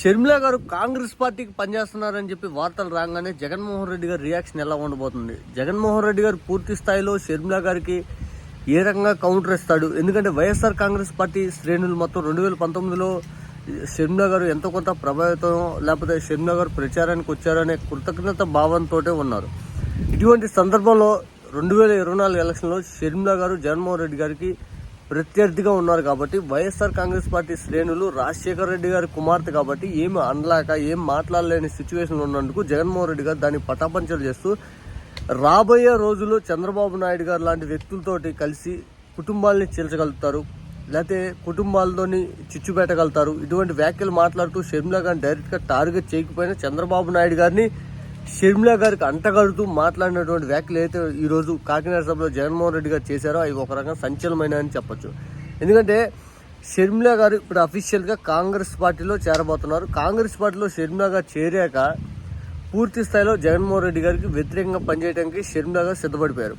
షర్మిల గారు కాంగ్రెస్ పార్టీకి పనిచేస్తున్నారని చెప్పి వార్తలు రాగానే జగన్మోహన్ రెడ్డి గారి రియాక్షన్ ఎలా ఉండబోతుంది? జగన్మోహన్ రెడ్డి గారు పూర్తి స్థాయిలో షర్మిల గారికి ఏ రకంగా కౌంటర్ ఇస్తాడు? ఎందుకంటే వైఎస్ఆర్ కాంగ్రెస్ పార్టీ శ్రేణులు మొత్తం రెండు వేల పంతొమ్మిదిలో షర్మిల గారు ఎంతో కొంత ప్రభావితం లేకపోతే షర్మిల గారు ప్రచారానికి వచ్చారనే కృతజ్ఞత భావంతో ఉన్నారు. ఇటువంటి సందర్భంలో రెండు వేల ఇరవై నాలుగు ఎలక్షన్లో షర్మిల గారు జగన్మోహన్ రెడ్డి గారికి ప్రత్యర్థిగా ఉన్నారు కాబట్టి వైఎస్ఆర్ కాంగ్రెస్ పార్టీ శ్రేణులు రాజశేఖర రెడ్డి గారి కుమార్తె కాబట్టి ఏమి అనలేక ఏం మాట్లాడలేని సిచ్యువేషన్లో ఉన్నందుకు జగన్మోహన్ రెడ్డి గారు దాన్ని పటాపంచలు చేస్తూ రాబోయే రోజుల్లో చంద్రబాబు నాయుడు గారు లాంటి వ్యక్తులతోటి కలిసి కుటుంబాలని చీల్చగలుగుతారు లేకపోతే కుటుంబాలతోని చిచ్చు పెట్టగలుగుతారు. ఇటువంటి వ్యాఖ్యలు మాట్లాడుతూ షర్మిల గారిని డైరెక్ట్గా టార్గెట్ చేయకపోయినా చంద్రబాబు నాయుడు గారిని షర్మిలా గారికి అంటగడుతూ మాట్లాడినటువంటి వ్యాఖ్యలు అయితే ఈరోజు కాకినాడ సభలో జగన్మోహన్ రెడ్డి గారు చేశారో అవి ఒక రకంగా సంచలనమైన అని చెప్పొచ్చు. ఎందుకంటే షర్మిలా గారు ఇప్పుడు అఫీషియల్గా కాంగ్రెస్ పార్టీలో చేరబోతున్నారు. కాంగ్రెస్ పార్టీలో షర్మిలా గారు చేరాక పూర్తి స్థాయిలో జగన్మోహన్ రెడ్డి గారికి వ్యతిరేకంగా పనిచేయడానికి షర్మిలా గారు సిద్ధపడిపోయారు.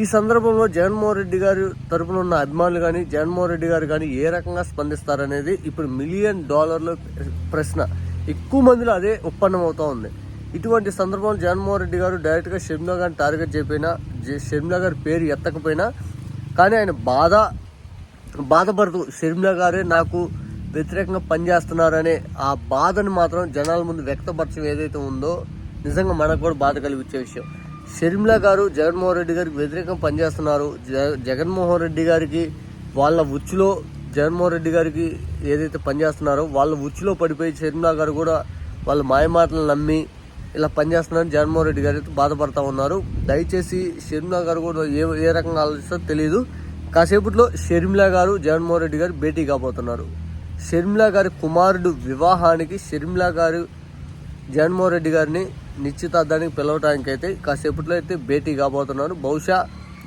ఈ సందర్భంలో జగన్మోహన్ రెడ్డి గారి తరపున ఉన్న అభిమానులు కానీ జగన్మోహన్ రెడ్డి గారు కానీ ఏ రకంగా స్పందిస్తారనేది ఇప్పుడు మిలియన్ డాలర్ల ప్రశ్న. ఎక్కువ మందిలో అదే ఒప్పందం అవుతూ ఉంది. ఇటువంటి సందర్భంలో జగన్మోహన్ రెడ్డి గారు డైరెక్ట్గా షర్మిలా గారిని టార్గెట్ చేయకపోయినా షర్మిలా గారి పేరు ఎత్తకపోయినా కానీ ఆయన బాధ బాధపడుతూ షర్మిలా గారే నాకు వ్యతిరేకంగా పనిచేస్తున్నారనే ఆ బాధను మాత్రం జనాల ముందు వ్యక్తపరచడం ఏదైతే ఉందో నిజంగా మనకు కూడా బాధ కలిగించే విషయం. షర్మిలా గారు జగన్మోహన్ రెడ్డి గారికి వ్యతిరేకంగా పనిచేస్తున్నారు. జ- జగన్మోహన్ రెడ్డి గారికి వాళ్ళ ఉచ్చులో జగన్మోహన్ రెడ్డి గారికి ఏదైతే పనిచేస్తున్నారో వాళ్ళ ఉచ్చులో పడిపోయి షర్మిలా గారు కూడా వాళ్ళ మాయమాటలు నమ్మి ఇలా పనిచేస్తున్నారని జగన్మోహన్ రెడ్డి గారు అయితే బాధపడతా ఉన్నారు. దయచేసి షర్మిలా గారు కూడా ఏ ఏ రకంగా ఆలోచిస్తారో తెలియదు కాసేపట్లో షర్మిలా గారు జగన్మోహన్ రెడ్డి గారు భేటీ కాబోతున్నారు. షర్మిలా గారి కుమారుడు వివాహానికి షర్మిలా గారు జగన్మోహన్ రెడ్డి గారిని నిశ్చితార్థానికి పిలవడానికి అయితే కాసేపట్లో అయితే భేటీ కాబోతున్నారు. బహుశా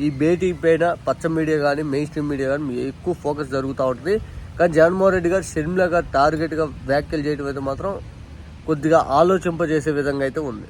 ఈ భేటీ పైన పచ్చ మీడియా కానీ మెయిన్ స్ట్రీమ్ మీడియా కానీ ఎక్కువ ఫోకస్ జరుగుతూ ఉంటుంది. కానీ జగన్మోహన్ రెడ్డి గారు షర్మిలా గారు టార్గెట్గా వ్యాఖ్యలు చేయడం అయితే మాత్రం కొద్దిగా ఆలోచింపజేసే విధంగా అయితే ఉంది.